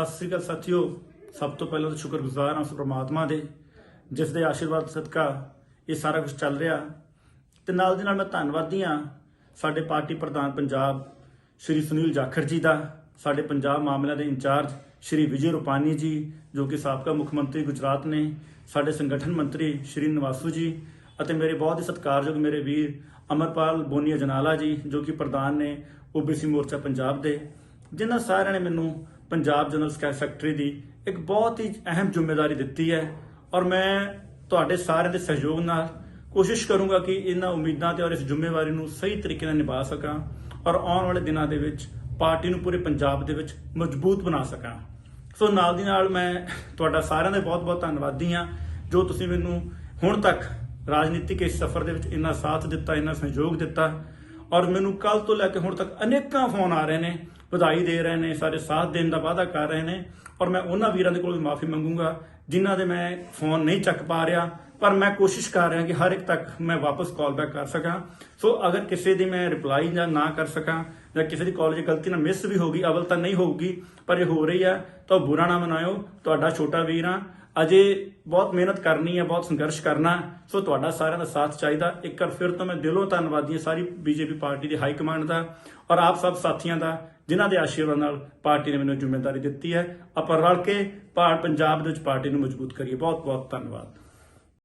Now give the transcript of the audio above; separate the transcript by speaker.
Speaker 1: ਸਤਿ ਸ੍ਰੀ ਅਕਾਲ ਸਾਥੀਓ। ਸਭ ਤੋਂ ਪਹਿਲਾਂ ਤਾਂ ਸ਼ੁਕਰਗੁਜ਼ਾਰ ਹਾਂ ਉਸ ਪ੍ਰਮਾਤਮਾ ਦੇ, ਜਿਸ ਦੇ ਆਸ਼ੀਰਵਾਦ ਸਦਕਾ ਇਹ ਸਾਰਾ ਕੁਝ ਚੱਲ ਰਿਹਾ। ਤੇ ਨਾਲ ਦੀ ਨਾਲ ਮੈਂ ਧੰਨਵਾਦੀ ਹਾਂ ਸਾਡੇ ਪਾਰਟੀ ਪ੍ਰਧਾਨ ਪੰਜਾਬ ਸ਼੍ਰੀ ਸੁਨੀਲ ਜਾਖੜ ਜੀ ਦਾ, ਸਾਡੇ ਪੰਜਾਬ ਮਾਮਲਿਆਂ ਦੇ ਇੰਚਾਰਜ ਸ਼੍ਰੀ ਵਿਜੇ ਰੁਪਾਨੀ ਜੀ, ਜੋ ਕਿ ਸਾਬਕਾ ਮੁੱਖ ਮੰਤਰੀ ਗੁਜਰਾਤ ਨੇ, ਸਾਡੇ ਸੰਗਠਨ ਮੰਤਰੀ ਸ਼੍ਰੀ ਨਵਾਸੂ ਜੀ ਅਤੇ ਮੇਰੇ ਬਹੁਤ ਹੀ ਸਤਿਕਾਰਯੋਗ ਮੇਰੇ ਵੀਰ ਅਮਰਪਾਲ ਬੋਨੀਆ ਜਨਾਲਾ ਜੀ, ਜੋ ਕਿ ਪ੍ਰਧਾਨ ਨੇ ਓਬੀਸੀ ਮੋਰਚਾ ਪੰਜਾਬ ਦੇ। ਜਿਨ੍ਹਾਂ ਸਾਰਿਆਂ ਨੇ ਮੈਨੂੰ ਪੰਜਾਬ ਜਨਰਲ ਸੈਕ- ਸੈਕਟਰੀ ਦੀ ਇੱਕ ਬਹੁਤ ਹੀ ਅਹਿਮ ਜ਼ਿੰਮੇਵਾਰੀ ਦਿੱਤੀ ਹੈ ਔਰ ਮੈਂ ਤੁਹਾਡੇ ਸਾਰਿਆਂ ਦੇ ਸਹਿਯੋਗ ਨਾਲ ਕੋਸ਼ਿਸ਼ ਕਰੂੰਗਾ ਕਿ ਇਹਨਾਂ ਉਮੀਦਾਂ ਤੇ ਔਰ ਇਸ ਜ਼ਿੰਮੇਵਾਰੀ ਨੂੰ ਸਹੀ ਤਰੀਕੇ ਨਾਲ ਨਿਭਾ ਸਕਾਂ ਔਰ ਆਉਣ ਵਾਲੇ ਦਿਨਾਂ ਦੇ ਵਿੱਚ ਪਾਰਟੀ ਨੂੰ ਪੂਰੇ ਪੰਜਾਬ ਦੇ ਵਿੱਚ ਮਜ਼ਬੂਤ ਬਣਾ ਸਕਾਂ। ਸੋ ਨਾਲ ਦੀ ਨਾਲ ਮੈਂ ਤੁਹਾਡਾ ਸਾਰਿਆਂ ਦਾ ਬਹੁਤ-ਬਹੁਤ ਧੰਨਵਾਦੀ ਹਾਂ ਜੋ ਤੁਸੀਂ ਮੈਨੂੰ ਹੁਣ ਤੱਕ ਰਾਜਨੀਤਿਕ ਇਸ ਸਫ਼ਰ ਦੇ ਵਿੱਚ ਇੰਨਾ ਸਾਥ ਦਿੱਤਾ, ਇੰਨਾ ਸਹਿਯੋਗ ਦਿੱਤਾ। ਔਰ ਮੈਨੂੰ ਕੱਲ ਤੋਂ ਲੈ ਕੇ ਹੁਣ ਤੱਕ ਅਨੇਕਾਂ ਫੋਨ ਆ ਰਹੇ ਨੇ, ਵਧਾਈ ਦੇ ਰਹੇ ਨੇ, ਸਾਰੇ ਸਾਥ ਦੇਣ ਦਾ ਵਾਅਦਾ ਕਰ ਰਹੇ ਨੇ, ਔਰ ਮੈਂ ਉਹਨਾਂ ਵੀਰਾਂ ਦੇ ਕੋਲ ਵੀ ਮਾਫੀ ਮੰਗੂੰਗਾ, ਜਿਨ੍ਹਾਂ ਦੇ ਮੈਂ ਫੋਨ ਨਹੀਂ ਚੱਕ ਪਾ ਰਿਹਾ, ਪਰ ਮੈਂ ਕੋਸ਼ਿਸ਼ ਕਰ ਰਿਹਾ ਕਿ ਹਰ ਇੱਕ ਤੱਕ ਮੈਂ ਵਾਪਸ ਕਾਲ ਬੈਕ ਕਰ ਸਕਾਂ। ਸੋ ਅਗਰ ਕਿਸੇ ਦੀ ਮੈਂ ਰਿਪਲਾਈ ਜਾਂ ਨਾ ਕਰ ਸਕਾਂ, ਜਾਂ ਕਿਸੇ ਦੀ ਕਾਲ 'ਚ ਗਲਤੀ ਨਾਲ ਮਿਸ ਵੀ ਹੋਗੀ ਅਵਲ ਤਾਂ ਨਹੀਂ ਹੋਊਗੀ, ਪਰ ਇਹ ਹੋ ਰਹੀ ਹੈ, ਤਾਂ ਬੁਰਾ ਨਾ ਮਨਾਇਓ, ਤੁਹਾਡਾ ਛੋਟਾ ਵੀਰ ਆ ਅਜੇ ਬਹੁਤ ਮਿਹਨਤ ਕਰਨੀ ਹੈ, ਬਹੁਤ ਸੰਘਰਸ਼ ਕਰਨਾ ਸੋ ਤੁਹਾਡਾ ਸਾਰਿਆਂ ਦਾ ਸਾਥ ਚਾਹੀਦਾ। ਇੱਕ ਵਾਰ ਫਿਰ ਤੋਂ ਮੈਂ ਦਿਲੋਂ ਧੰਨਵਾਦੀ ਹਾਂ ਸਾਰੀ ਬੀਜੇਪੀ ਪਾਰਟੀ ਦੀ ਹਾਈ ਕਮਾਂਡ ਦਾ ਔਰ ਆਪ ਸਭ ਸਾਥੀਆਂ ਦਾ, ਜਿਨ੍ਹਾਂ ਦੇ ਆਸ਼ੀਰਵਾਦ ਨਾਲ ਪਾਰਟੀ ਨੇ ਮੈਨੂੰ ਜ਼ਿੰਮੇਵਾਰੀ ਦਿੱਤੀ ਹੈ। ਆਪਾਂ ਰਲ ਕੇ ਭਾਰਤ ਪੰਜਾਬ ਦੇ ਵਿੱਚ ਪਾਰਟੀ ਨੂੰ ਮਜ਼ਬੂਤ ਕਰੀਏ। ਬਹੁਤ ਬਹੁਤ ਧੰਨਵਾਦ।